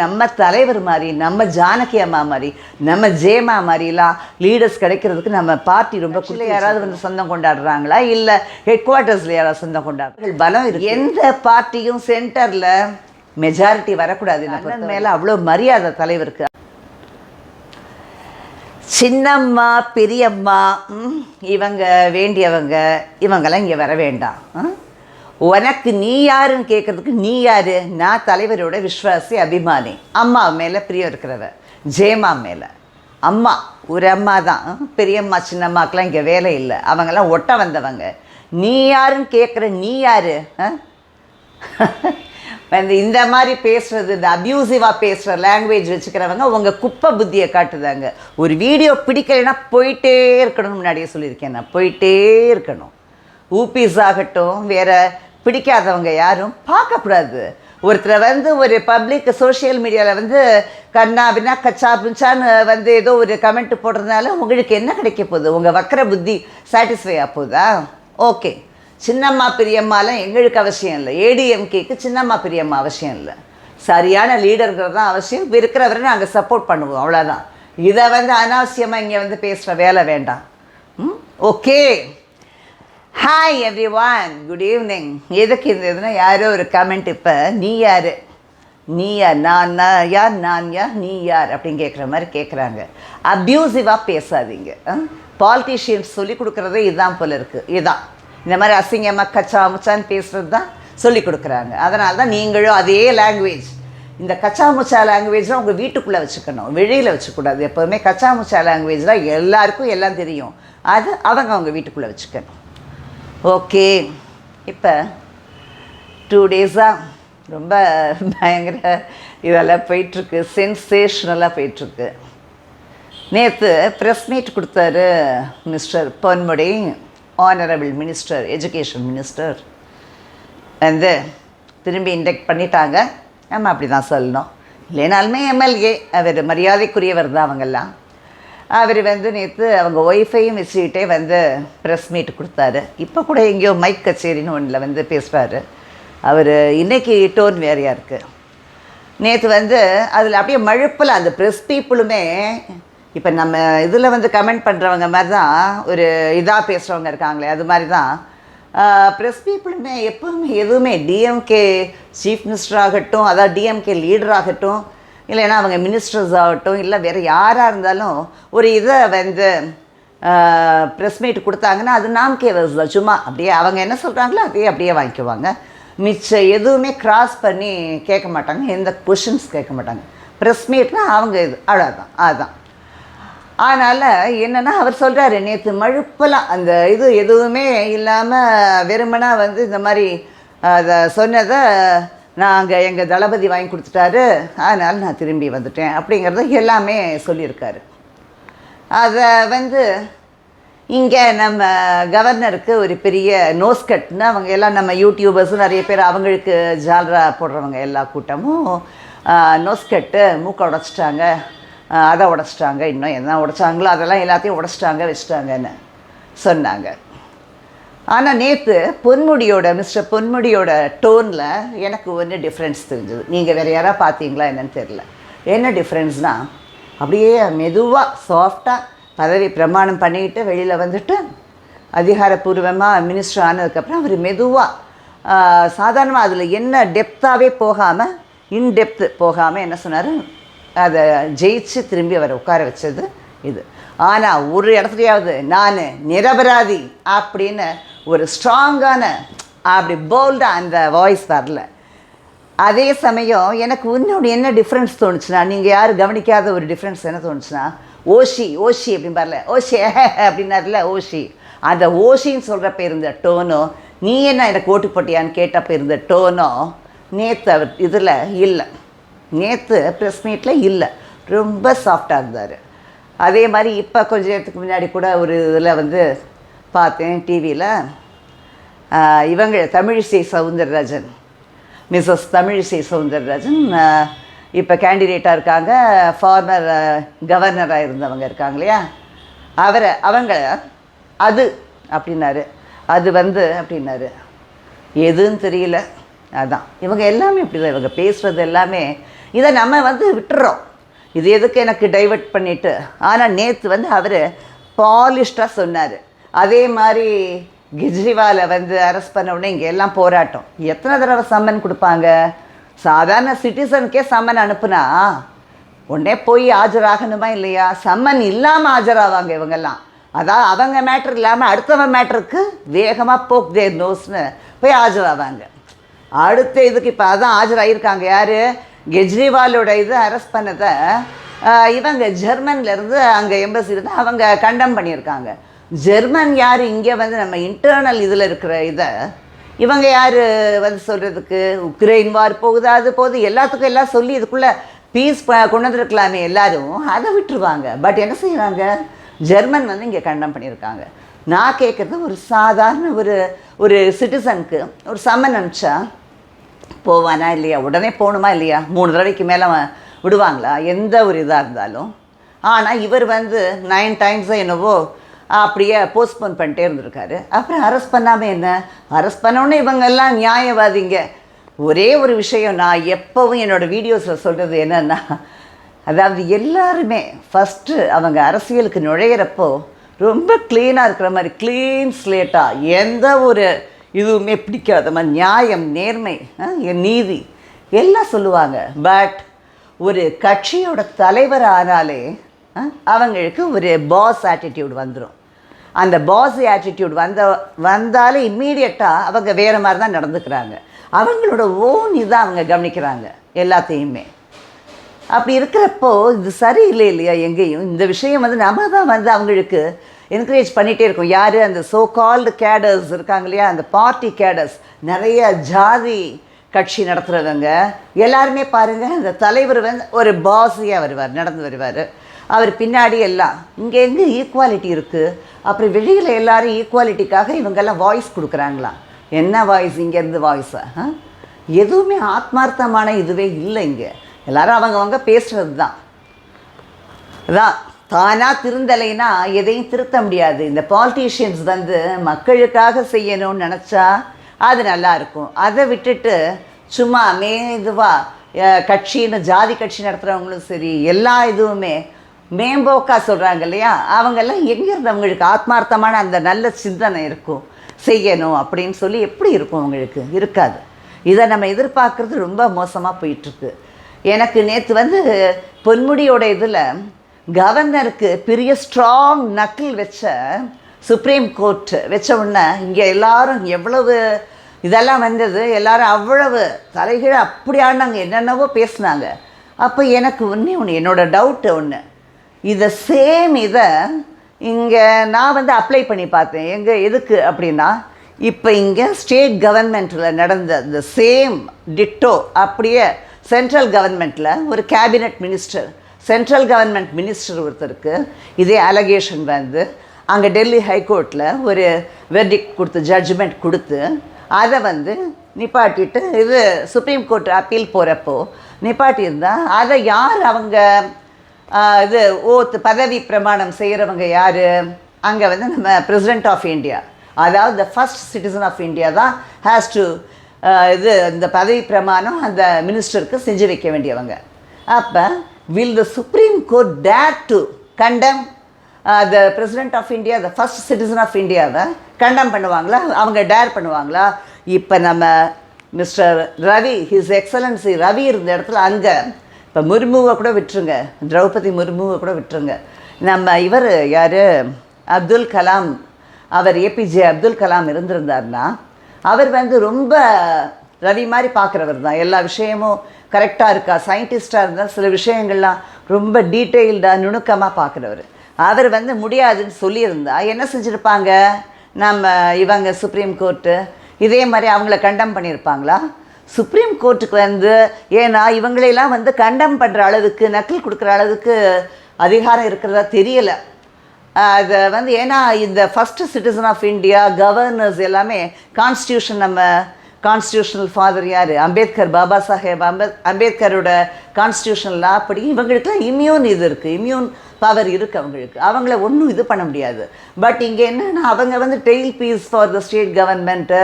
நம்ம தலைவர் மாதிரி நம்ம ஜானகி அம்மா மாதிரி நம்ம ஜேமா மாதிரிலாம் லீடர்ஸ் கிடைக்கிறதுக்கு நம்ம பார்ட்டி ரொம்ப குள்ள யாராவது வந்து சொந்தம் கொண்டாடுறாங்களா? இல்லை ஹெட் குவார்ட்டர்ஸில் யாராவது சொந்தம் கொண்டாடுறாங்க பலம் இருக்கு. எந்த பார்ட்டியும் சென்டரில் மெஜாரிட்டி வரக்கூடாது அண்ணன் மேலே அவ்வளோ மரியாதை தலைவருக்கு. சின்னம்மா பெரியம்மா இவங்க வேண்டியவங்க இவங்கெல்லாம் இங்கே வர வேண்டாம்? உனக்கு நீ யாருன்னு கேட்குறதுக்கு நீ யாரு? நான் தலைவரோட விஸ்வாசி அபிமானி. அம்மா மேலே பிரியம் இருக்கிறவ. ஜெயமா மேலே. அம்மா ஒரு அம்மா தான். பெரியம்மா சின்னம்மாக்கெலாம் இங்கே வேலை இல்லை. அவங்கெல்லாம் ஒட்ட வந்தவங்க. நீ யாருன்னு கேட்குற நீ யாரு? இந்த வந்து இந்த மாதிரி பேசுறது இந்த அப்யூசிவாக பேசுகிற லாங்குவேஜ் வச்சுக்கிறவங்க உங்கள் குப்பை புத்தியை காட்டுதாங்க. ஒரு வீடியோ பிடிக்கலைன்னா போயிட்டே இருக்கணும்னு முன்னாடியே சொல்லியிருக்கேன் நான். போயிட்டே இருக்கணும். ஊபிஸ் ஆகட்டும் வேற பிடிக்காதவங்க யாரும் பார்க்கக்கூடாது. ஒருத்தரை வந்து ஒரு பப்ளிக் சோஷியல் மீடியாவில் வந்து கண்ணா பின்னா கச்சா பிஞ்சான்னு வந்து ஏதோ ஒரு கமெண்ட் போடுறதுனால உங்களுக்கு என்ன கிடைக்க போகுது? உங்கள் வக்கர புத்தி சாட்டிஸ்ஃபை ஆக போகுதா? ஓகே சின்னம்மா பெரியம்மாலாம் எங்களுக்கு அவசியம் இல்லை. ஏடிஎம்கேக்கு சின்னம்மா பெரியம்மா அவசியம் இல்லை. சரியான லீடர்கள் தான் அவசியம். இருக்கிறவரை நாங்கள் சப்போர்ட் பண்ணுவோம். அவ்வளோதான் இதை வந்து அனாவசியமாக இங்கே வந்து பேசுகிற வேலை வேண்டாம். ம்? Okay hi everyone good evening எதுக்கு இந்த இதுனா யாரோ ஒரு கமெண்ட் இப்போ நீ யார்? நீ யார்? நான் நான் யார்? நான் யார் நீ யார்? அப்படின்னு கேட்குற மாதிரி கேட்குறாங்க அப்யூசிவாக பேசாதீங்க. பாலிட்டிஷியன்ஸ் சொல்லி கொடுக்குறதே இதுதான் போல் இருக்குது இதுதான் இந்த மாதிரி அசிங்கமாக கச்சா முச்சான்னு பேசுகிறது தான் சொல்லி கொடுக்குறாங்க. அதனால தான் நீங்களும் அதே லாங்குவேஜ் இந்த கச்சா முச்சா லாங்குவேஜ்லாம் உங்கள் வீட்டுக்குள்ளே வச்சுக்கணும். வெளியில் வச்சுக்கூடாது. எப்போதுமே கச்சா முச்சா லாங்குவேஜ்லாம் எல்லாருக்கும் எல்லாம் தெரியும். அது அவங்க அவங்க வீட்டுக்குள்ளே வச்சுக்கணும். ஓகே. இப்போ டூ டேஸாக ரொம்ப பயங்கர இதெல்லாம் போயிட்டுருக்கு. சென்சேஷ்னலாக போயிட்டுருக்கு. நேற்று ப்ரெஸ் மீட் கொடுத்தாரு mister Ponmudi honourable minister education minister வந்து திரும்பி இன்டெக்ட் பண்ணிட்டாங்க. நம்ம அப்படி தான் சொல்லணும். இல்லைனாலுமே எம்எல்ஏ அவர் மரியாதைக்குரியவர் தான் அவங்கெல்லாம். அவர் வந்து நேற்று அவங்க ஒய்ஃபையும் வச்சுக்கிட்டே வந்து ப்ரெஸ் மீட் கொடுத்தாரு. இப்போ கூட எங்கேயோ மைக் கச்சேரின்னு ஒன்றில் வந்து பேசுவார். அவர் இன்றைக்கி டோன் வேறையாக இருக்குது நேற்று வந்து அதில் அப்படியே மழுப்பில் அந்த ப்ரெஸ் பீப்புளுமே இப்போ நம்ம இதில் வந்து கமெண்ட் பண்ணுறவங்க மாதிரி தான் ஒரு இதாக பேசுகிறவங்க இருக்காங்களே அது மாதிரி தான் ப்ரெஸ் பீப்புளுமே எப்போவுமே எதுவுமே டிஎம்கே சீஃப் மினிஸ்டர் ஆகட்டும் அதாவது டிஎம்கே லீடர் ஆகட்டும் இல்லைன்னா அவங்க மினிஸ்டர்ஸ் ஆகட்டும் இல்லை வேறு யாராக இருந்தாலும் ஒரு இதை வந்து ப்ரெஸ் மீட் கொடுத்தாங்கன்னா அது நாம் கேவல்ஸ் தான். சும்மா அப்படியே அவங்க என்ன சொல்கிறாங்களோ அதையே அப்படியே வாங்கிக்குவாங்க. மிச்சம் எதுவுமே கிராஸ் பண்ணி கேட்க மாட்டாங்க எந்த கொஷின்ஸ் கேட்க மாட்டாங்க. ப்ரெஸ் மீட்னால் அவங்க இது அவ்வளோதான் அதுதான் அதனால் என்னென்னா அவர் சொல்கிறாரு நேற்று மழுப்பலாம் அந்த இது எதுவுமே இல்லாமல் வெறுமனா வந்து இந்த மாதிரி அதை சொன்னதை நாங்கள் எங்கள் தளபதி வாங்கி கொடுத்துட்டாரு. அதனால் நான் திரும்பி வந்துட்டேன். அப்படிங்கிறத எல்லாமே சொல்லியிருக்காரு. அதை வந்து இங்கே நம்ம கவர்னருக்கு ஒரு பெரிய நோஸ் கட்னு அவங்க எல்லாம் நம்ம யூடியூபர்ஸும் நிறைய பேர் அவங்களுக்கு ஜால்ரா போடுறவங்க எல்லா கூட்டமும் நோஸ் கட்டு மூக்கை உடச்சிட்டாங்க. அதை உடச்சிட்டாங்க. இன்னும் என்ன உடைச்சாங்களோ அதெல்லாம் எல்லாத்தையும் உடச்சிட்டாங்க வச்சுட்டாங்கன்னு சொன்னாங்க. ஆனால் நேற்று பொன்முடியோட மிஸ்டர் பொன்முடியோட டோனில் எனக்கு ஒன்று டிஃப்ரென்ஸ் தெரிஞ்சது. நீங்கள் வேறு யாராவது பார்த்தீங்களா என்னன்னு தெரில என்ன டிஃப்ரென்ஸ்னால் அப்படியே மெதுவாக சாஃப்டாக பதவி பிரமாணம் பண்ணிக்கிட்டு வெளியில் வந்துட்டு அதிகாரப்பூர்வமாக மினிஸ்டர் ஆனதுக்கப்புறம் அவர் மெதுவாக சாதாரணமாக அதில் என்ன டெப்த்தாகவே போகாமல் இன்டெப்த்து போகாமல் என்ன சொன்னார்? அதை ஜெயிச்சு திரும்பி அவரை உட்கார வச்சது இது. ஆனால் ஒரு இடத்துலையாவது நான் நிரபராதி அப்படின்னு ஒரு ஸ்ட்ராங்கான அப்படி போல்டாக அந்த வாய்ஸ் வரல. அதே சமயம் எனக்கு இன்னொன்று என்ன டிஃப்ரென்ஸ் தோணுச்சுன்னா நீங்கள் யாரும் கவனிக்காத ஒரு டிஃப்ரென்ஸ் என்ன தோணுச்சுன்னா ஓஷி ஓஷி அப்படின்னு வரல ஓஷி அப்படின்னாருல ஓஷி. அந்த ஓஷின்னு சொல்கிறப்ப இருந்த டோனோ நீ என்ன எனக்கு ஓட்டு போட்டியான்னு கேட்டப்ப இருந்த டோனோ நேற்று அவர் இதில் இல்லை. நேற்று ப்ரெஸ் மீட்டில் இல்லை. ரொம்ப சாஃப்டாக இருந்தார். அதே மாதிரி இப்போ கொஞ்ச நேரத்துக்கு முன்னாடி கூட ஒரு இதில் வந்து பார்த்தேன் டிவியில் இவங்க தமிழிசை சவுந்தரராஜன். மிஸ்ஸஸ் தமிழிசை சவுந்தரராஜன். இப்போ கேண்டிடேட்டாக இருக்காங்க. ஃபார்மர் கவர்னராக இருந்தவங்க இருக்காங்க இல்லையா? அவரை அவங்க அது அப்படின்னாரு. அது வந்து அப்படின்னாரு. எதுன்னு தெரியல. அதான். இவங்க எல்லாமே இப்படி தான் இவங்க பேசுகிறது எல்லாமே இதை நம்ம வந்து விட்டுறோம். இது எதுக்கு எனக்கு டைவர்ட் பண்ணிவிட்டு ஆனால் நேற்று வந்து அவர் பாலிஷ்டாக சொன்னார். அதே மாதிரி கெஜ்ரிவாலை வந்து அரெஸ்ட் பண்ண உடனே இங்கே எல்லாம் போராட்டம். எத்தனை தடவை சம்மன் கொடுப்பாங்க? சாதாரண சிட்டிசனுக்கே சம்மன் அனுப்புனா உடனே போய் ஆஜராகணுமா இல்லையா? சம்மன் இல்லாமல் ஆஜராவாங்க இவங்கெல்லாம். அதான் அவங்க மேட்ரு இல்லாமல் அடுத்தவன் மேட்ருக்கு வேகமாக போக் தேர் நோஸ்னு போய் ஆஜராவாங்க. அடுத்த இதுக்கு இப்போ அதான் ஆஜராகிருக்காங்க யார்? கெஜ்ரிவாலோட இது அரெஸ்ட் பண்ணதை இவங்க ஜெர்மன்லேருந்து அங்கே எம்பசி இருந்து அவங்க கண்டம் பண்ணியிருக்காங்க. ஜெர்மன் யார்? இங்கே வந்து நம்ம இன்டர்னல் இதில் இருக்கிற இதை. இவங்க யார் வந்து சொல்கிறதுக்கு உக்ரைன் வார் போகுது அது போகுது. எல்லாத்துக்கும் எல்லாம் சொல்லி இதுக்குள்ளே பீஸ் கொண்டு வந்துருக்கலாமே எல்லாரும். அதை விட்டுருவாங்க. பட் என்ன செய்வாங்க ஜெர்மன் வந்து இங்கே கண்டம் பண்ணியிருக்காங்க. நான் கேட்குறது ஒரு சாதாரண ஒரு ஒரு சிட்டிசனுக்கு ஒரு சம்மன் அனுப்பிச்சா போவானா இல்லையா? உடனே போகணுமா இல்லையா? மூணு தடவைக்கு மேலே விடுவாங்களா? எந்த ஒரு இதாக இருந்தாலும். ஆனால் இவர் வந்து நைன் டைம்ஸோ என்னவோ அப்படியே போஸ்ட்போன் பண்ணிட்டே இருந்திருக்காரு. அப்புறம் அரெஸ்ட் பண்ணாமல் என்ன? அரெஸ்ட் பண்ணோன்னே இவங்கெல்லாம் நியாயவாதிங்க. ஒரே ஒரு விஷயம் நான் எப்போவும் என்னோடய வீடியோஸில் சொல்கிறது என்னென்னா அதாவது எல்லாருமே ஃபஸ்ட்டு அவங்க அரசியலுக்கு நுழையிறப்போ ரொம்ப க்ளீனாக இருக்கிற மாதிரி க்ளீன் ஸ்லேட்டாக எந்த ஒரு இதுவுமே பிடிக்காத மாதிரி நியாயம் நேர்மை ஆ, என் நீதி எல்லாம் சொல்லுவாங்க. பட் ஒரு கட்சியோட தலைவர் ஆனாலே அவங்களுக்கு ஒரு பாஸ் ஆட்டிடியூட் வந்துடும் அந்த பாஸ் ஆட்டிடியூட் வந்த வந்தாலே இம்மீடியட்டாக அவங்க வேறு மாதிரி தான் நடந்துக்கிறாங்க. அவங்களோட ஓன் இதை அவங்க கவனிக்கிறாங்க எல்லாத்தையுமே. அப்படி இருக்கிறப்போ இது சரியில்லை இல்லையா எங்கேயும்? இந்த விஷயம் வந்து நம்ம தான் வந்து அவங்களுக்கு என்கரேஜ் பண்ணிகிட்டே இருக்கோம். யார்? அந்த சோ கால்டு கேடர்ஸ் இருக்காங்க இல்லையா? அந்த பார்ட்டி கேடர்ஸ் நிறைய ஜாதி கட்சி நடத்துகிறவங்க எல்லாருமே பாருங்கள் அந்த தலைவர் வந்து ஒரு பாஸியாக வருவார் நடந்து வருவார். அவர் பின்னாடி எல்லாம் இங்கே எங்கே ஈக்குவாலிட்டி இருக்குது அப்புறம் வெளியில் எல்லாரும் ஈக்குவாலிட்டிக்காக இவங்கெல்லாம் வாய்ஸ் கொடுக்குறாங்களாம் என்ன வாய்ஸ் இங்கேருந்து வாய்ஸா எதுவுமே ஆத்மார்த்தமான இதுவே இல்லை இங்கே. எல்லாரும் அவங்கவங்க பேசுகிறது தான் அதான் தானாக திருந்தலைன்னா எதையும் திருத்த முடியாது. இந்த பாலிட்டிஷியன்ஸ் வந்து மக்களுக்காக செய்யணும்னு நினச்சா அது நல்லாயிருக்கும் அதை விட்டுட்டு சும்மா மேதுவாக கட்சின்னு ஜாதி கட்சி நடத்துகிறவங்களும் சரி எல்லா இதுவுமே மேம்போக்கா சொல்கிறாங்க இல்லையா? அவங்கெல்லாம் எங்கேருந்து அவங்களுக்கு ஆத்மார்த்தமான அந்த நல்ல சிந்தனை இருக்கும் செய்யணும் அப்படின்னு சொல்லி எப்படி இருக்கும் அவங்களுக்கு? இருக்காது. இதை நம்ம எதிர்பார்க்குறது ரொம்ப மோசமாக போயிட்டுருக்கு. எனக்கு நேற்று வந்து பொன்முடியோட இதில் கவர்னருக்கு பெரிய ஸ்ட்ராங் நக்கிள் வச்ச சுப்ரீம் கோர்ட் வச்ச உடனே இங்கே எல்லாரும் எவ்வளவு இதெல்லாம் வந்தது எல்லாரும் அவ்வளவு தலைகீழ அப்படியானாங்க என்னென்னவோ பேசினாங்க. அப்போ எனக்கு ஒன்று ஒன்று என்னோட டவுட்டு ஒன்று இதை சேம் இதை இங்கே நான் வந்து அப்ளை பண்ணி பார்த்தேன். எங்கே எதுக்கு அப்படின்னா இப்போ இங்கே ஸ்டேட் கவர்மெண்ட்டில் நடந்த இந்த சேம் டிட்டோ அப்படியே சென்ட்ரல் கவர்மெண்ட்டில் ஒரு cabinet minister central government minister ஒருத்தருக்கு இதே அலகேஷன் வந்து அங்கே டெல்லி ஹைகோர்ட்டில் ஒரு வெர்டிக் கொடுத்து ஜட்ஜ்மெண்ட் கொடுத்து அதை வந்து நிப்பாட்டிட்டு இது சுப்ரீம் கோர்ட் அப்பீல் போகிறப்போ நிப்பாட்டியிருந்தால் அதை யார் அவங்க இது ஓத் பதவி பிரமாணம் செய்கிறவங்க யார்? அங்கே வந்து நம்ம பிரசிடென்ட் ஆஃப் இந்தியா அதாவது the first citizen of India தான் ஹேஸ் டு இது இந்த பதவி பிரமாணம் அந்த மினிஸ்டருக்கு செஞ்சு வைக்க வேண்டியவங்க. அப்போ will the supreme court dare to condemn the president of India the first citizen of இந்தியாவை கண்டம் பண்ணுவாங்களா? அவங்க டேர் பண்ணுவாங்களா? இப்போ நம்ம mister Ravi his excellency Ravi இருந்த இடத்துல அங்கே இப்போ முர்முவை கூட விட்டுருங்க. திரௌபதி முர்முவை கூட விட்டுருங்க. நம்ம இவர் யார்? அப்துல் கலாம். அவர் ஏபிஜே அப்துல் கலாம் இருந்திருந்தார்னா அவர் வந்து ரொம்ப ரவி மாதிரி பார்க்குறவர் தான். எல்லா விஷயமும் கரெக்டாக இருக்கா? சயின்டிஸ்டாக இருந்தால் சில விஷயங்கள்லாம் ரொம்ப டீட்டெயில்டாக நுணுக்கமாக பார்க்குறவர் அவர் வந்து முடியாதுன்னு சொல்லியிருந்தா என்ன செஞ்சுருப்பாங்க? நம்ம இவங்க சுப்ரீம் கோர்ட்டு இதே மாதிரி அவங்கள கண்டம் பண்ணியிருப்பாங்களா? சுப்ரீம் கோர்ட்டுக்கு வந்து ஏன்னா இவங்களையெல்லாம் வந்து கண்டம் பண்ணுற அளவுக்கு நக்கல் கொடுக்குற அளவுக்கு அதிகாரம் இருக்கிறதா தெரியலை. அது வந்து ஏன்னா இந்த first citizen of India governors எல்லாமே கான்ஸ்டியூஷன் நம்ம கான்ஸ்டியூஷனல் ஃபாதர் யார்? அம்பேத்கர் பாபா சாஹேப் அம்பேத் அம்பேத்கரோட கான்ஸ்டியூஷனல் லா அப்படி இவங்களுக்குலாம் இம்யூன் இது இருக்குது இம்யூன் பவர் இருக்குது அவங்களுக்கு. அவங்கள ஒன்றும் இது பண்ண முடியாது. பட் இங்கே என்னன்னா அவங்க வந்து tail piece for the state government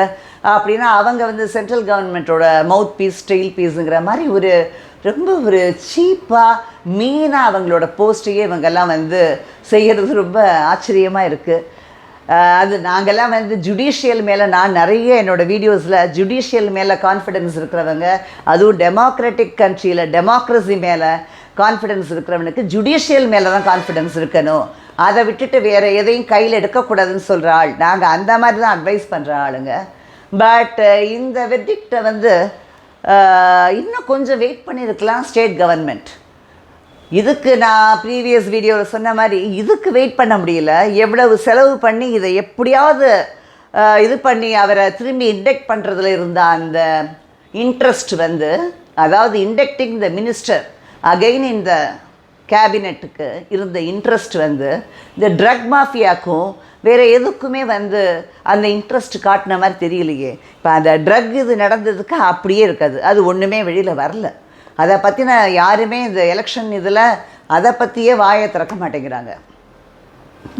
அப்படின்னா அவங்க வந்து சென்ட்ரல் கவர்மெண்ட்டோட மவுத் பீஸ் டெய்ல் பீஸுங்கிற மாதிரி ஒரு ரொம்ப ஒரு சீப்பாக மீனாக அவங்களோட போஸ்ட்டையே இவங்கெல்லாம் வந்து செய்கிறது ரொம்ப ஆச்சரியமாக இருக்குது அது நாங்கள்லாம் வந்து ஜுடிஷியல் மேலே நான் நிறைய என்னோடய வீடியோஸில் ஜுடிஷியல் மேலே கான்ஃபிடென்ஸ் இருக்கிறவங்க அதுவும் டெமோக்ராட்டிக் கண்ட்ரியில் டெமோக்ரஸி மேலே கான்ஃபிடென்ஸ் இருக்கிறவனுக்கு ஜுடிஷியல் மேலே தான் கான்ஃபிடென்ஸ் இருக்கணும். அதை விட்டுட்டு வேறு எதையும் கையில் எடுக்கக்கூடாதுன்னு சொல்கிற ஆள். நாங்கள் அந்த மாதிரி தான் அட்வைஸ் பண்ணுற ஆளுங்க. பட் இந்த வெர்டிக்டை வந்து இன்னும் கொஞ்சம் வெயிட் பண்ணியிருக்கலாம் ஸ்டேட் கவர்மெண்ட் இதுக்கு நான் ப்ரீவியஸ் வீடியோவில் சொன்ன மாதிரி இதுக்கு வெயிட் பண்ண முடியல. எவ்வளவு செலவு பண்ணி இதை எப்படியாவது இது பண்ணி அவரை திரும்பி இண்டெக்ட் பண்ணுறதுல இருந்த அந்த இன்ட்ரெஸ்ட் வந்து அதாவது இண்டெக்டிங் த மினிஸ்டர் அகெயின் இந்த கேபினெட்டுக்கு இருந்த இன்ட்ரெஸ்ட் வந்து இந்த ட்ரக் மாஃபியாக்கும் வேறு எதுக்குமே வந்து அந்த இன்ட்ரெஸ்ட் காட்டின மாதிரி தெரியலையே. இப்போ அந்த ட்ரக் இது நடந்ததுக்கு அப்படியே இருக்காது. அது ஒன்றுமே வெளியில் வரல. அதை பற்றின யாருமே இந்த எலெக்ஷன் இதில் அதை பற்றியே வாயை திறக்க மாட்டேங்கிறாங்க.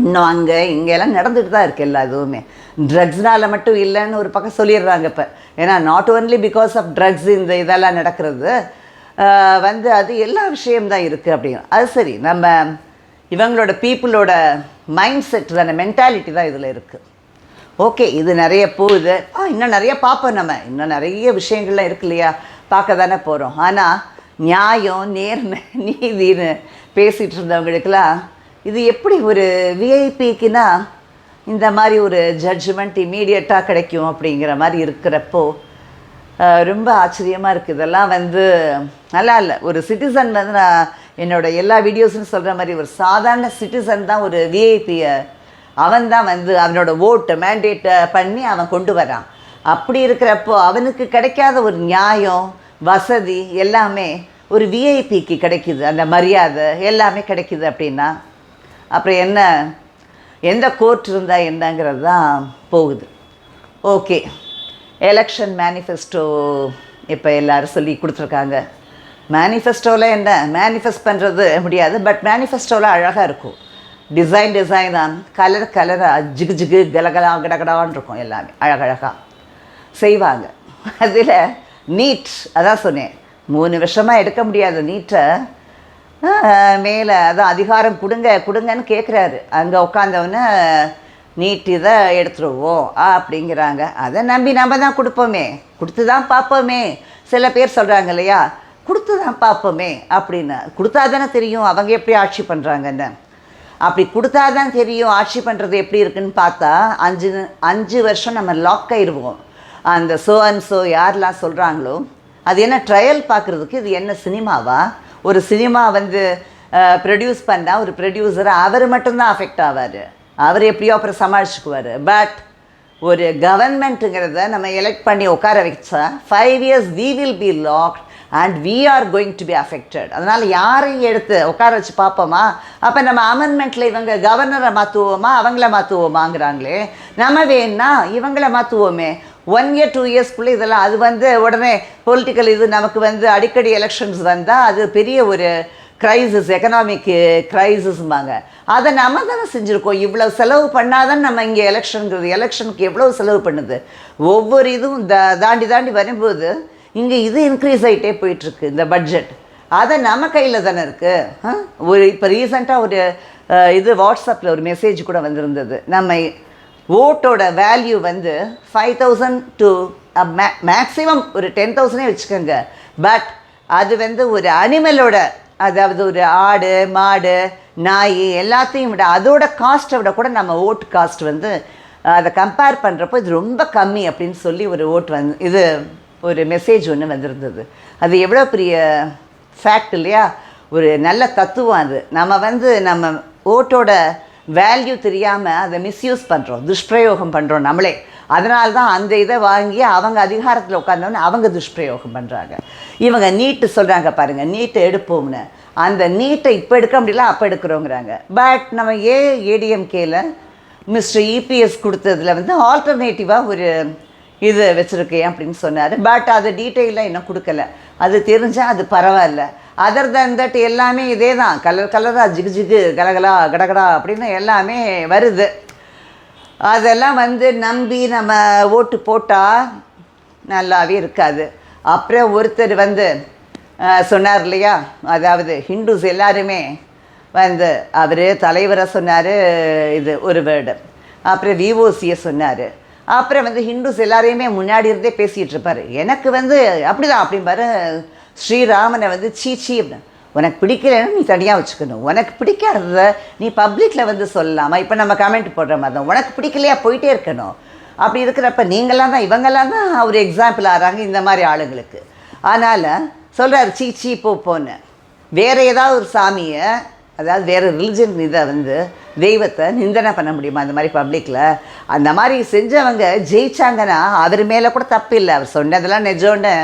இன்னும் அங்கே இங்கெல்லாம் நடந்துட்டு தான் இருக்குது எல்லா இதுவுமே. ட்ரக்ஸ்னால் மட்டும் இல்லைன்னு ஒரு பக்கம் சொல்லிடுறாங்க இப்போ. ஏன்னா not only because of drugs இந்த இதெல்லாம் நடக்கிறது வந்து அது எல்லா விஷயம்தான் இருக்குது அப்படிங்கிற அது சரி நம்ம இவங்களோட பீப்புளோட மைண்ட் செட் தானே மென்டாலிட்டி தான் இதில் இருக்குது ஓகே இது நிறைய போகுது. ஆ இன்னும் நிறைய பார்ப்போம் நம்ம. இன்னும் நிறைய விஷயங்கள்லாம் இருக்கு இல்லையா? பார்க்க தானே போகிறோம் ஆனால் நியாயம் நேர்மை நீதின்னு பேசிகிட்டு இருந்தவங்களுக்கெல்லாம் இது எப்படி ஒரு விஐபிக்குன்னா இந்த மாதிரி ஒரு ஜட்ஜ்மெண்ட் இமீடியட்டாக கிடைக்கும் அப்படிங்கிற மாதிரி இருக்கிறப்போ ரொம்ப ஆச்சரியமாக இருக்குது இதெல்லாம் வந்து நல்லா இல்லை. ஒரு சிட்டிசன் வந்து நான் என்னோட எல்லா வீடியோஸும் சொல்கிற மாதிரி ஒரு சாதாரண சிட்டிசன் தான் ஒரு விஐபியை அவன் தான் வந்து அவனோட ஓட்டு மேண்டேட்டை பண்ணி அவன் கொண்டு வரான். அப்படி இருக்கிறப்போ அவனுக்கு கிடைக்காத ஒரு நியாயம் வசதி எல்லாமே ஒரு விஐபிக்கு கிடைக்குது. அந்த மரியாதை எல்லாமே கிடைக்குது அப்படின்னா அப்புறம் என்ன? எந்த கோர்ட் இருந்தால் என்னங்கிறது தான் போகுது. ஓகே எலெக்ஷன் மேனிஃபெஸ்டோ இப்போ எல்லோரும் சொல்லி கொடுத்துருக்காங்க. மேனிஃபெஸ்டோவில் என்ன? மேனிஃபெஸ்ட் பண்ணுறது முடியாது பட் மேனிஃபெஸ்டோவில் அழகாக இருக்கும். டிசைன் டிசைனாக கலர் கலராக ஜிகு ஜிகு கலகலா கடகடான்னு இருக்கும் எல்லாமே. அழகழகாக செய்வாங்க. அதில் நீட் அதான் சொன்னேன். மூணு வருஷமாக எடுக்க முடியாத நீட்டை மேலே அதான் அதிகாரம் கொடுங்க கொடுங்கன்னு கேட்குறாரு அங்கே உட்காந்தவொன்னே நீட் இதை எடுத்துருவோம் அப்படிங்கிறாங்க. அதை நம்பி நம்ம தான் கொடுப்போமே. கொடுத்து தான் பார்ப்போமே. சில பேர் சொல்கிறாங்க இல்லையா? கொடுத்து தான் பார்ப்போமே அப்படின்னு. கொடுத்தா தானே தெரியும் அவங்க எப்படி ஆட்சி பண்ணுறாங்கன்னு அப்படி கொடுத்தா தான் தெரியும் ஆட்சி பண்ணுறது எப்படி இருக்குன்னு பார்த்தா அஞ்சு அஞ்சு வருஷம் நம்ம லாக் ஆயிடுவோம் அந்த சோ அண்ட் சோ யாரெல்லாம் சொல்கிறாங்களோ அது என்ன ட்ரையல் பார்க்குறதுக்கு இது என்ன சினிமாவா? ஒரு சினிமா வந்து ப்ரொடியூஸ் பண்ணால் ஒரு ப்ரொடியூசர் அவர் மட்டும்தான் அஃபெக்ட் ஆவார். அவர் எப்படியோ அப்புறம் சமாளிச்சுக்குவார். பட் ஒரு கவர்மெண்ட்டுங்கிறத நம்ம எலெக்ட் பண்ணி உட்கார வச்சா five years we will be locked and we are going to be affected அதனால் யாரையும் எடுத்து உட்கார வச்சு பார்ப்போமா? அப்போ நம்ம அமெண்ட்மெண்ட்டில் இவங்க கவர்னரை மாற்றுவோமா அவங்கள மாற்றுவோமாங்கிறாங்களே நம்ம வேணா இவங்கள மாற்றுவோமே ஒன் இயர் டூ இயர்ஸ்க்குள்ளே இதெல்லாம் அது வந்து உடனே பொலிட்டிக்கல் இது நமக்கு வந்து அடிக்கடி எலெக்ஷன்ஸ் வந்தால் அது பெரிய ஒரு க்ரைசிஸ் எக்கனாமிக் க்ரைசிஸ்ம்பாங்க அதை நம்ம தானே செஞ்சுருக்கோம். இவ்வளோ செலவு பண்ணாதான் நம்ம இங்கே எலெக்ஷனுங்கிறது எலெக்ஷனுக்கு எவ்வளோ செலவு பண்ணுது? ஒவ்வொரு இதுவும் தா தாண்டி தாண்டி வரும்போது இங்கே இது இன்க்ரீஸ் ஆகிட்டே போயிட்டுருக்கு இந்த பட்ஜெட் அதை நம்ம கையில் தானே இருக்குது ஒரு இப்போ ரீசண்டாக ஒரு இது வாட்ஸ்அப்பில் ஒரு மெசேஜ் கூட வந்திருந்தது. நம்ம ஓட்டோட வேல்யூ வந்து ஃபைவ் தௌசண்ட் டு மேக்ஸிமம் ஒரு டென் தௌசண்டே வச்சுக்கோங்க. பட் அது வந்து ஒரு அனிமலோட அதாவது ஒரு ஆடு மாடு நாய் எல்லாத்தையும் விட அதோட காஸ்ட்டை விட கூட நம்ம ஓட்டு காஸ்ட் வந்து uh, அதை கம்பேர் பண்ணுறப்போ இது ரொம்ப கம்மி அப்படின்னு சொல்லி ஒரு ஓட்டு வந்து இது ஒரு மெசேஜ் ஒன்று வந்திருந்தது. அது எவ்வளோ பெரிய ஃபேக்ட் இல்லையா? ஒரு நல்ல தத்துவம் அது. நம்ம வந்து நம்ம ஓட்டோட வேல்யூ தெரியாமல் அதை மிஸ்யூஸ் பண்ணுறோம் துஷ்பிரயோகம் பண்ணுறோம் நம்மளே. அதனால தான் அந்த இதை வாங்கி அவங்க அதிகாரத்தில் உட்காந்தோன்னே அவங்க துஷ்பிரயோகம் பண்ணுறாங்க இவங்க நீட்டு சொல்கிறாங்க பாருங்கள் நீட்டை எடுப்போம்னு. அந்த நீட்டை இப்போ எடுக்க முடியல அப்போ எடுக்கிறோங்கிறாங்க. பட் நம்ம ஏ ஏடிஎம்கேல மிஸ்டர் இபிஎஸ் கொடுத்ததுல வந்து ஆல்டர்னேட்டிவாக ஒரு இது வச்சுருக்கேன் அப்படின்னு சொன்னார். பட் அது டீட்டெயிலாக இன்னும் கொடுக்கல. அது தெரிஞ்சால் அது பரவாயில்ல. அதர் தன் தட் எல்லாமே இதே தான் கலர் கலராக ஜிகு ஜிகு கலகலா கடகடா அப்படின்னு எல்லாமே வருது. அதெல்லாம் வந்து நம்பி நம்ம ஓட்டு போட்டால் நல்லாவே இருக்காது. அப்புறம் ஒருத்தர் வந்து சொன்னார் இல்லையா? அதாவது ஹிந்துஸ் எல்லாருமே வந்து அவர் தலைவரை சொன்னார் இது ஒரு வேர்டு அப்புறம் விஓசியை சொன்னார். அப்புறம் வந்து ஹிந்துஸ் எல்லாரையுமே முன்னாடி இருந்தே பேசிகிட்டு இருப்பார். எனக்கு வந்து அப்படிதான் அப்படிம்பாரு ஸ்ரீராமனை வந்து சீச்சி அப்படின்னு. உனக்கு பிடிக்கலன்னு நீ தனியாக வச்சுக்கணும். உனக்கு பிடிக்காதத நீ பப்ளிக்கில் வந்து சொல்லலாமா இப்போ நம்ம கமெண்ட் போடுற மாதிரி தான். உனக்கு பிடிக்கலையா போயிட்டே இருக்கணும். அப்படி இருக்கிறப்ப நீங்களாம் தான் இவங்கெல்லாம் தான் ஒரு எக்ஸாம்பிள் ஆகிறாங்க இந்த மாதிரி ஆளுங்களுக்கு அதனால் சொல்கிறாரு சீ சீ போ போன்னு. வேறு ஏதாவது ஒரு சாமியை அதாவது வேறு ரிலிஜன் இதை வந்து தெய்வத்தை நிந்தனை பண்ண முடியுமா அந்த மாதிரி பப்ளிக்கில் அந்த மாதிரி செஞ்சவங்க ஜெயிச்சாங்கன்னா அவர் மேலே கூட தப்பு இல்லை. அவர் சொன்னதெல்லாம் நிஜம்னு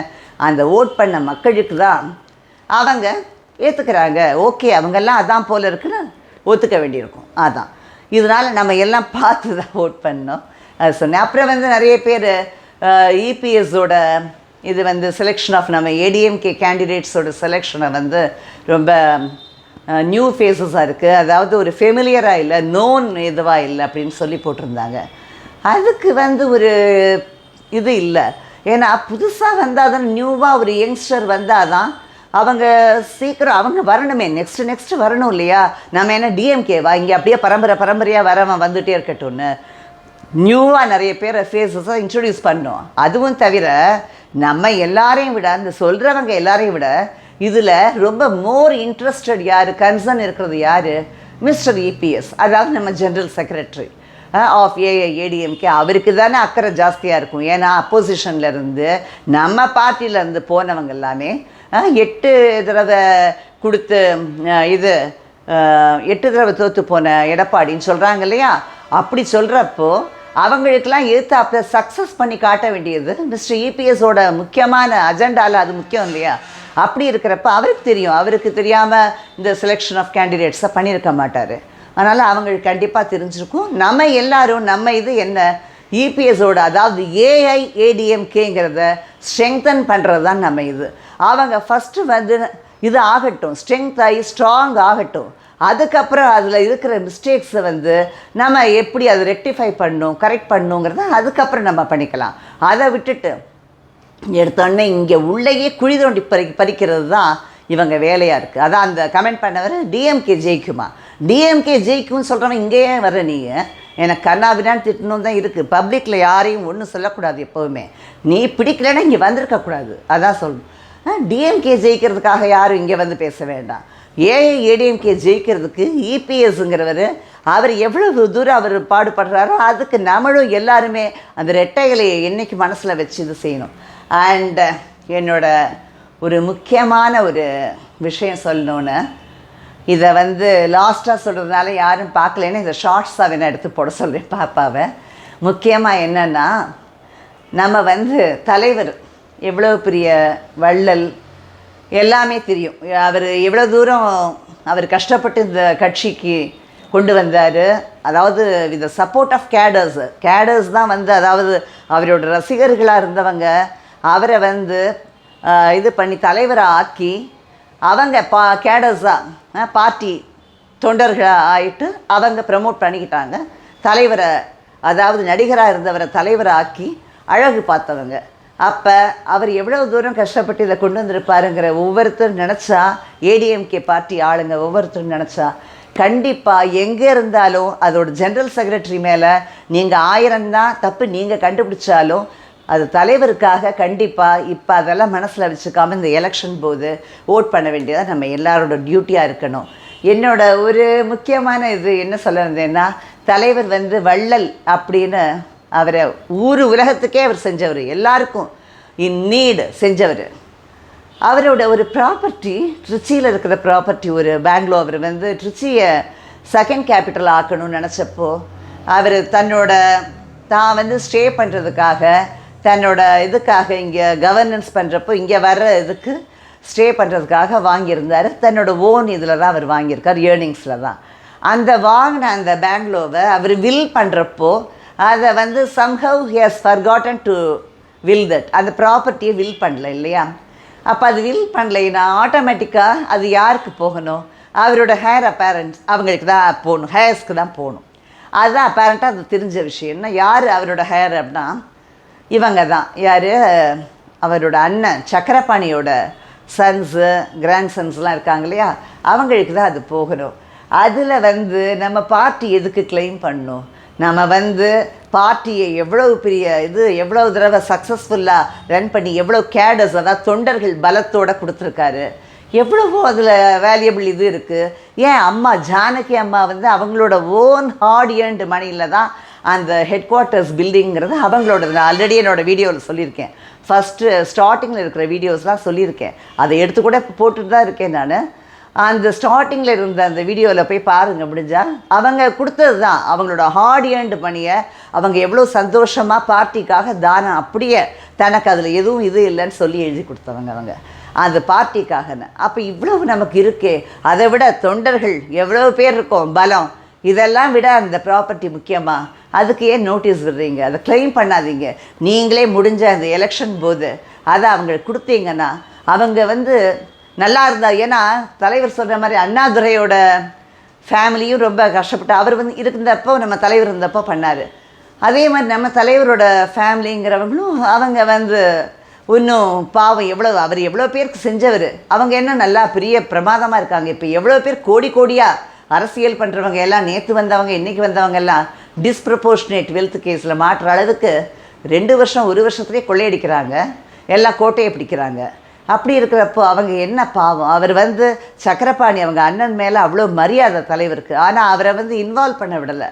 அந்த ஓட் பண்ண மக்களுக்கு தான் அவங்க ஏற்றுக்கிறாங்க ஓகே அவங்கெல்லாம் அதான் போல் இருக்குன்னு ஒத்துக்க வேண்டியிருக்கும். அதான். இதனால் நம்ம எல்லாம் பார்த்து தான் ஓட் பண்ணோம். அது சொன்னேன். அப்புறம் வந்து நிறைய பேர் இபிஎஸோட இது வந்து செலெக்ஷன் ஆஃப் நம்ம ஏடிஎம்கே கேண்டிடேட்ஸோட செலெக்ஷனை வந்து ரொம்ப நியூ ஃபேஸஸாக இருக்குது அதாவது ஒரு ஃபெமிலியராக இல்லை நோன் இதுவாக இல்லை அப்படின்னு சொல்லி போட்டிருந்தாங்க. அதுக்கு வந்து ஒரு இது இல்லை. ஏன்னா புதுசாக வந்தால் தான் நியூவாக ஒரு யங்ஸ்டர் வந்தால் தான் அவங்க சீக்கிரம் அவங்க வரணுமே. நெக்ஸ்ட் நெக்ஸ்ட் வரணும் இல்லையா? நம்ம என்ன டிஎம்கேவா இங்கே அப்படியே பரம்பரை பரம்பரையாக வரவன் வந்துகிட்டே இருக்கட்டும்னு. நியூவாக நிறைய பேரை ஃபேஸஸை இன்ட்ரடியூஸ் பண்ணோம். அதுவும் தவிர நம்ம எல்லாரையும் விட அந்த சொல்கிறவங்க எல்லாரையும் விட இதில் ரொம்ப மோர் இன்ட்ரெஸ்டட் யார் கன்சர்ன் இருக்கிறது யார்? மிஸ்டர் இபிஎஸ் அதாவது நம்ம ஜென்ரல் செக்ரட்டரி ஆஃப் ஏஐஏடிஎம்கே அவருக்கு தானே அக்கறை ஜாஸ்தியாக இருக்கும். ஏன்னா அப்போசிஷன்லேருந்து நம்ம பார்ட்டியிலேருந்து போனவங்க எல்லாமே எட்டு தடவை கொடுத்து இது எட்டு தடவை தோற்று போன எடப்பாடின்னு சொல்கிறாங்க இல்லையா? அப்படி சொல்கிறப்போ அவங்களுக்கெல்லாம் அப்போ சக்ஸஸ் பண்ணி காட்ட வேண்டியது மிஸ்டர் இபிஎஸோட முக்கியமான அஜெண்டாவில் அது முக்கியம் இல்லையா? அப்படி இருக்கிறப்ப அவருக்கு தெரியும். அவருக்கு தெரியாமல் இந்த செலெக்ஷன் ஆஃப் கேண்டிடேட்ஸை பண்ணியிருக்க மாட்டார். அதனால் அவங்களுக்கு கண்டிப்பாக தெரிஞ்சிருக்கும். நம்ம எல்லாரும் நம்ம இது என்ன? இபிஎஸோட அதாவது ஏஐ ஏடிஎம்கேங்கிறத ஸ்ட்ரெங்தன் பண்ணுறது தான் நம்ம இது. அவங்க ஃபஸ்ட்டு வந்து இது ஆகட்டும் ஸ்ட்ரெங்க் ஆகி ஸ்ட்ராங் ஆகட்டும். அதுக்கப்புறம் அதில் இருக்கிற மிஸ்டேக்ஸை வந்து நம்ம எப்படி அதை ரெக்டிஃபை பண்ணும் கரெக்ட் பண்ணணுங்கிறத அதுக்கப்புறம் நம்ம பண்ணிக்கலாம். அதை விட்டுட்டு எடுத்தோடனே இங்கே உள்ளேயே குழி தோண்டி பறி பறிக்கிறது தான் இவங்க வேலையாக இருக்குது அதான் அந்த கமெண்ட் பண்ணவர் டிஎம்கே ஜெயிக்குமா டிஎம்கே ஜெயிக்கும்னு சொல்கிறவன் இங்கேயே வர நீ. எனக்கு கண்ணாபினான்னு திட்டணும் தான் இருக்குது பப்ளிக்கில் யாரையும் ஒன்றும் சொல்லக்கூடாது எப்போவுமே. நீ பிடிக்கலைன்னா இங்கே வந்திருக்கக்கூடாது அதான் சொல்லணும் டிஎம்கே ஜெயிக்கிறதுக்காக யாரும் இங்கே வந்து பேச வேண்டாம். ஏஐ ஏடிஎம்கே ஜெயிக்கிறதுக்கு இபிஎஸ்ங்கிறவர் அவர் எவ்வளவு தூரம் அவர் பாடுபடுறாரோ அதுக்கு நம்மளும் எல்லாருமே அந்த ரெட்டைகளை என்றைக்கு மனசில் வச்சு இது செய்யணும். அண்ட் என்னோட ஒரு முக்கியமான ஒரு விஷயம் சொல்லணுன்னு இதை வந்து லாஸ்ட்டாக சொல்கிறதுனால யாரும் பார்க்கலன்னு இதை ஷார்ட்ஸாக வேணால் எடுத்து போட சொல்கிறேன் பாப்பாவை. முக்கியமாக என்னென்னா நம்ம வந்து தலைவர் எவ்வளோ பெரிய வள்ளல் எல்லாமே தெரியும். அவர் எவ்வளோ தூரம் அவர் கஷ்டப்பட்டு இந்த கட்சிக்கு கொண்டு வந்தார். அதாவது with support of cadres cadres தான் வந்து அதாவது அவரோட ரசிகர்களாக இருந்தவங்க. அவரை வந்து இது பண்ணி தலைவரை ஆக்கி அவங்க பா கேடர்ஸாக பார்ட்டி தொண்டர்களாக ஆகிட்டு அவங்க ப்ரமோட் பண்ணிக்கிட்டாங்க. தலைவரை அதாவது நடிகராக இருந்தவரை தலைவரை ஆக்கி அழகு பார்த்தவங்க. அப்போ அவர் எவ்வளவு தூரம் கஷ்டப்பட்டு இதை கொண்டு வந்திருப்பாருங்கிற ஒவ்வொருத்தரும் நினச்சா ஏடிஎம்கே பார்ட்டி ஆளுங்க ஒவ்வொருத்தரும் நினச்சா கண்டிப்பாக எங்கே இருந்தாலும் அதோட ஜென்ரல் செக்ரட்டரி மேலே நீங்கள் ஆயிரம் தான் தப்பு நீங்கள் கண்டுபிடிச்சாலும் அது தலைவருக்காக கண்டிப்பாக இப்போ அதெல்லாம் மனசில் வச்சுக்காமல் இந்த எலெக்ஷன் போது ஓட் பண்ண வேண்டியதாக நம்ம எல்லாரோட டியூட்டியாக இருக்கணும். என்னோட ஒரு முக்கியமான இது என்ன சொல்ல வந்தேன்னா தலைவர் வந்து வள்ளல் அப்படின்னு அவரை ஊர் உலகத்துக்கே அவர் செஞ்சவர். எல்லாருக்கும் இன் நீடு செஞ்சவர். அவரோட ஒரு ப்ராப்பர்ட்டி ட்ரிச்சியில் இருக்கிற ப்ராப்பர்ட்டி ஒரு பெங்களூர் அவர் வந்து ட்ரிச்சியை செகண்ட் கேபிட்டல் ஆக்கணும்னு நினச்சப்போ அவர் தன்னோட தான் வந்து ஸ்டே பண்ணுறதுக்காக தன்னோட இதுக்காக இங்கே கவர்னன்ஸ் பண்ணுறப்போ இங்கே வர்ற இதுக்கு ஸ்டே பண்ணுறதுக்காக வாங்கியிருந்தார். தன்னோட ஓன் இதில் தான் அவர் வாங்கியிருக்கார் ஏர்னிங்ஸில் தான். அந்த வாங்கின அந்த பெங்களூவை அவர் வில் பண்ணுறப்போ அதை வந்து somehow he has forgotten to will that அந்த ப்ராப்பர்ட்டியை வில் பண்ணல இல்லையா? அப்போ அது வில் பண்ணலைன்னா ஆட்டோமேட்டிக்காக அது யாருக்கு போகணும்? அவரோட ஹேர் அப்பேரண்ட்ஸ் அவங்களுக்கு தான் போகணும் ஹேர்ஸ்க்கு தான் போகணும். அதுதான் அப்பேரண்ட்டாக அது தெரிஞ்ச விஷயம்னா யார் அவரோட ஹேர் அப்படின்னா இவங்க தான் யார்? அவரோட அண்ணன் சக்கரபாணியோட சன்ஸு கிராண்ட் சன்ஸ்லாம் இருக்காங்க இல்லையா? அவங்களுக்கு தான் அது போகணும். அதில் வந்து நம்ம பார்ட்டி எதுக்கு கிளைம் பண்ணணும்? நம்ம வந்து பார்ட்டியை எவ்வளவு பெரிய இது எவ்வளோ தடவை சக்ஸஸ்ஃபுல்லாக ரன் பண்ணி எவ்வளோ கேடஸ் அதாவது தொண்டர்கள் பலத்தோட கொடுத்துருக்காரு. எவ்வளவோ அதில் வேல்யூபிள் இது இருக்குது ஏன் அம்மா ஜானகி அம்மா வந்து அவங்களோட ஓன் ஹார்ட் ஏர்ன்டு மணியில் தான் அந்த ஹெட் குவார்ட்டர்ஸ் பில்டிங்கிறது அவங்களோட நான் ஆல்ரெடி என்னோடய வீடியோவில் சொல்லியிருக்கேன். ஃபஸ்ட்டு ஸ்டார்டிங்கில் இருக்கிற வீடியோஸ்லாம் சொல்லியிருக்கேன். அதை எடுத்து கூட போட்டுட்டு தான் இருக்கேன் நான். அந்த ஸ்டார்டிங்கில் இருந்த அந்த வீடியோவில் போய் பாருங்கள் முடிஞ்சா. அவங்க கொடுத்தது தான் அவங்களோட ஹார்ட் ஏர்ன்டு பணியை அவங்க எவ்வளோ சந்தோஷமாக பார்ட்டிக்காக தானம் அப்படியே தனக்கு அதில் எதுவும் இது இல்லைன்னு சொல்லி எழுதி கொடுத்தவங்க அவங்க. அந்த பார்ட்டிக்காகன்னு அப்போ இவ்வளவு நமக்கு இருக்கே. அதை விட தொண்டர்கள் எவ்வளோ பேர் இருக்கோம்? பலம். இதெல்லாம் விட அந்த ப்ராப்பர்ட்டி முக்கியமாக அதுக்கு ஏன் நோட்டீஸ் விடுறீங்க? அதை க்ளைம் பண்ணாதீங்க. நீங்களே முடிஞ்ச அந்த எலெக்ஷன் போது அதை அவங்களுக்கு கொடுத்தீங்கன்னா அவங்க வந்து நல்லா இருந்தா ஏன்னா தலைவர் சொல்கிற மாதிரி அண்ணாதுரையோட ஃபேமிலியும் ரொம்ப கஷ்டப்பட்டு அவர் வந்து இருந்தப்போ நம்ம தலைவர் இருந்தப்போ பண்ணார். அதே மாதிரி நம்ம தலைவரோட ஃபேமிலிங்கிறவங்களும் அவங்க வந்து இன்னும் பாவம் எவ்வளோ அவர் எவ்வளோ பேருக்கு செஞ்சவர். அவங்க என்ன நல்லா பெரிய பிரமாதமாக இருக்காங்க. இப்போ எவ்வளோ பேர் கோடி கோடியாக அரசியல் பண்ணுறவங்க எல்லாம் நேற்று வந்தவங்க இன்றைக்கி வந்தவங்க எல்லாம் டிஸ்ப்ரப்போர்ஷனேட் வெல்த் கேஸில் மாற்றுற அளவுக்கு ரெண்டு வருஷம் ஒரு வருஷத்துலேயே கொள்ளையடிக்கிறாங்க. எல்லாம் கோட்டையை பிடிக்கிறாங்க. அப்படி இருக்கிறப்போ அவங்க என்ன பாவம்? அவர் வந்து சக்கரபாணி அவங்க அண்ணன் மேலே அவ்வளோ மரியாதை தலைவருக்கு. ஆனால் அவரை வந்து இன்வால்வ் பண்ண விடலை.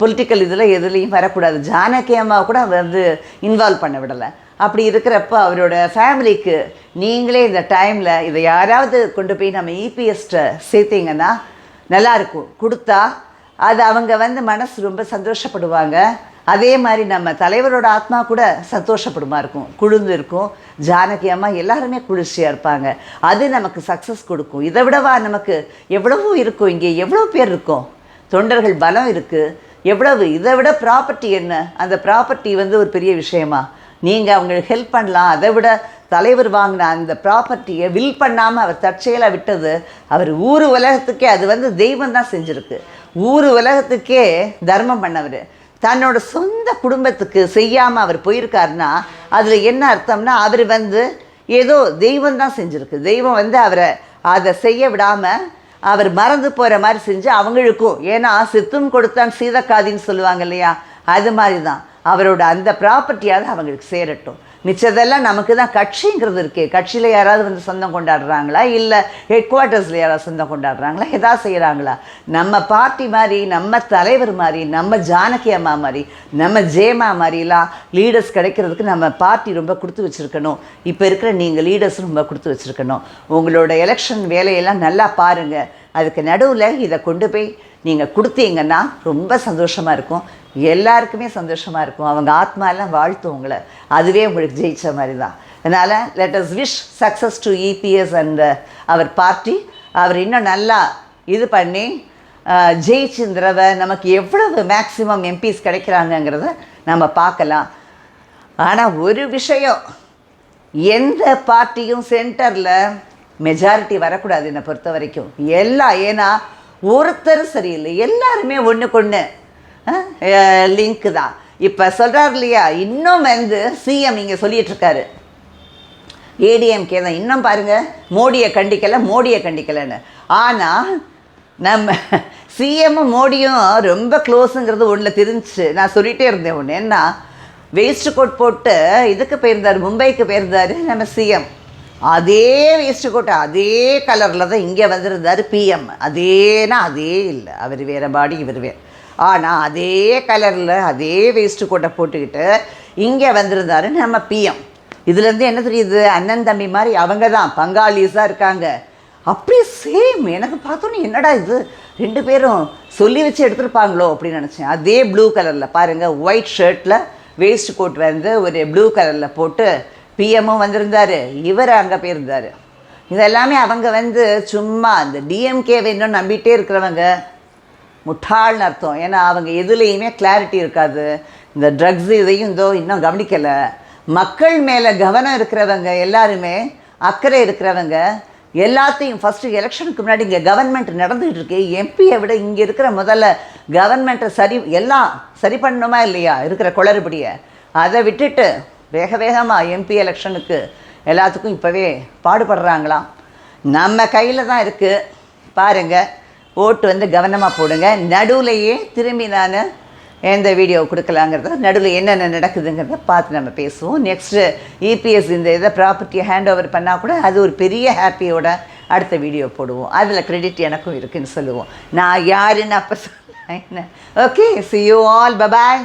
பொலிட்டிக்கல் இதில் எதுலேயும் வரக்கூடாது. ஜானகி அம்மா கூட வந்து இன்வால்வ் பண்ண விடலை. அப்படி இருக்கிறப்போ அவரோட ஃபேமிலிக்கு நீங்களே இந்த டைமில் இதை யாராவது கொண்டு போய் நம்ம இபிஎஸ்ட்டை சேர்த்தீங்கன்னா நல்லாயிருக்கும் கொடுத்தா அது அவங்க வந்து மனசு ரொம்ப சந்தோஷப்படுவாங்க. அதே மாதிரி நம்ம தலைவரோட ஆத்மா கூட சந்தோஷப்படுமா இருக்கும். குளிர்ந்து இருக்கும். ஜானகி அம்மா எல்லாருமே குளிர்ச்சியாக இருப்பாங்க. அது நமக்கு சக்ஸஸ் கொடுக்கும். இதை விடவா நமக்கு எவ்வளவோ இருக்கும். இங்கே எவ்வளோ பேர் இருக்கும். தொண்டர்கள் பலம் இருக்குது எவ்வளவு இதை விட ப்ராப்பர்ட்டி என்ன? அந்த ப்ராப்பர்ட்டி வந்து ஒரு பெரிய விஷயமா. நீங்கள் அவங்களுக்கு ஹெல்ப் பண்ணலாம். அதை விட தலைவர் வாங்கின அந்த ப்ராப்பர்ட்டியை வில் பண்ணாமல் அவர் தற்செயலாக விட்டது அவர் ஊர் உலகத்துக்கே அது வந்து தெய்வம் தான் செஞ்சுருக்கு. ஊர் உலகத்துக்கே தர்மம் பண்ணவர். தன்னோட சொந்த குடும்பத்துக்கு செய்யாமல் அவர் போயிருக்காருன்னா அதில் என்ன அர்த்தம்னா அவர் வந்து ஏதோ தெய்வம் தான் செஞ்சுருக்கு. தெய்வம் வந்து அவரை அதை செய்ய விடாமல் அவர் மறந்து போகிற மாதிரி செஞ்சு அவங்களுக்கும் ஏன்னா சித்தும் கொடுத்தான் சீதக்காதின்னு சொல்லுவாங்க இல்லையா? அது மாதிரி தான் அவரோட அந்த ப்ராப்பர்ட்டியாவது அவங்களுக்கு சேரட்டும். மிச்சதெல்லாம் நமக்கு தான் கட்சிங்கிறது இருக்கே. கட்சியில் யாராவது வந்து சொந்தம் கொண்டாடுறாங்களா? இல்லை ஹெட் குவார்ட்டர்ஸில் யாராவது சொந்தம் கொண்டாடுறாங்களா? எதாவது செய்கிறாங்களா நம்ம பார்ட்டி மாதிரி நம்ம தலைவர் மாதிரி நம்ம ஜானகி அம்மா மாதிரி நம்ம ஜேமா மாதிரிலாம் லீடர்ஸ் கிடைக்கிறதுக்கு நம்ம பார்ட்டி ரொம்ப கொடுத்து வச்சுருக்கணும். இப்போ இருக்கிற நீங்கள் லீடர்ஸ் ரொம்ப கொடுத்து வச்சுருக்கணும். உங்களோட எலெக்ஷன் வேலையெல்லாம் நல்லா பாருங்கள் அதுக்கு நடுவில் இதை கொண்டு போய் நீங்கள் கொடுத்தீங்கன்னா ரொம்ப சந்தோஷமாக இருக்கும். எல்லாருக்குமே சந்தோஷமாக இருக்கும். அவங்க ஆத்மாலாம் வாழ்த்தும் உங்களை. அதுவே உங்களுக்கு ஜெயித்த மாதிரி தான் அதனால் let us wish success to EPS and our party அவர் இன்னும் நல்லா இது பண்ணி uh, அஹ், நமக்கு எவ்வளவு மேக்ஸிமம் எம்பிஸ் கிடைக்கிறாங்கங்கிறத நம்ம பார்க்கலாம். ஆனால் ஒரு விஷயம் எந்த பார்ட்டியும் சென்டரில் மெஜாரிட்டி வரக்கூடாது என்னை பொறுத்த வரைக்கும் எல்லாம் ஏன்னா ஒருத்தர் சரியில்லை. எல்லாருமே ஒன்றுக்கொன்று லிங்க்கு தான். இப்போ சொல்கிறார் இல்லையா? இன்னும் வந்து சிஎம் இங்கே சொல்லிகிட்ருக்காரு ஏடிஎம்கே தான். இன்னும் பாருங்கள் மோடியை கண்டிக்கலை மோடியை கண்டிக்கலைன்னு. ஆனால் நம்ம சிஎம்மும் மோடியும் ரொம்ப க்ளோஸுங்கிறது ஒன்றில் தெரிஞ்சுச்சு. நான் சொல்லிகிட்டே இருந்தேன் ஒன்று என்ன வேஸ்ட் கோட் போட்டு இதுக்கு போயிருந்தார் மும்பைக்கு போயிருந்தார் நம்ம சிஎம் அதே வேஸ்ட் கோட்டை அதே கலரில் தான் இங்கே வந்திருந்தார் பிஎம் அதேனா அதே இல்லை. அவர் வேறு பாடி இவர் வேறு ஆனால் அதே கலரில் அதே வேஸ்ட் கோட்டை போட்டுக்கிட்டு இங்கே வந்திருந்தாரு நம்ம பிஎம் இதுலேருந்து என்ன தெரியுது? அண்ணன் தம்பி மாதிரி அவங்க தான் பங்காளிஸாக இருக்காங்க. அப்படியே சேம் எனக்கு பார்த்தோன்னே என்னடா இது? ரெண்டு பேரும் சொல்லி வச்சு எடுத்திருப்பாங்களோ அப்படின்னு நினச்சேன். அதே ப்ளூ கலரில் பாருங்கள் ஒயிட் ஷர்ட்டில் வேஸ்ட் கோட் வந்து ஒரு ப்ளூ கலரில் போட்டு பிஎம்மும் வந்திருந்தார் இவர் அங்கே போயிருந்தார். இதெல்லாமே அவங்க வந்து சும்மா அந்த டிஎம்கேவை இன்னும் நம்பிகிட்டே இருக்கிறவங்க. முட்டாள்னு அர்த்தம். ஏன்னா அவங்க எதுலேயுமே கிளாரிட்டி இருக்காது. இந்த ட்ரக்ஸ் இதையும் இதோ இன்னும் கவனிக்கலை. மக்கள் மேலே கவனம் இருக்கிறவங்க எல்லாருமே அக்கறை இருக்கிறவங்க எல்லாத்தையும் ஃபஸ்ட்டு எலெக்ஷனுக்கு முன்னாடி இங்கே கவர்மெண்ட் நடந்துகிட்டு இருக்கு. எம்பியை விட இங்கே இருக்கிற முதல்ல கவர்மெண்ட்டை சரி எல்லாம் சரி பண்ணணுமா இல்லையா? இருக்கிற குளறுபடியை. அதை விட்டுட்டு வேக வேகமாக எம்பி எலெக்ஷனுக்கு எல்லாத்துக்கும் இப்போவே பாடுபடுறாங்களாம் நம்ம கையில் தான் இருக்குது பாருங்கள் ஓட்டு வந்து கவனமாக போடுங்க. நடுவுலையே திரும்பி நான் எந்த வீடியோ கொடுக்கலாங்கிறத நடுவில் என்னென்ன நடக்குதுங்கிறத பார்த்து நம்ம பேசுவோம். நெக்ஸ்ட்டு இபிஎஸ் இந்த இதை ப்ராப்பர்ட்டியை ஹேண்ட் ஓவர் பண்ணால் கூட அது ஒரு பெரிய ஹாப்பியோட அடுத்த வீடியோ போடுவோம். அதில் கிரெடிட் எனக்கும் இருக்குன்னு சொல்லுவோம். நான் யாருன்னு அப்போ சொன்னேன் okay see you all bye bye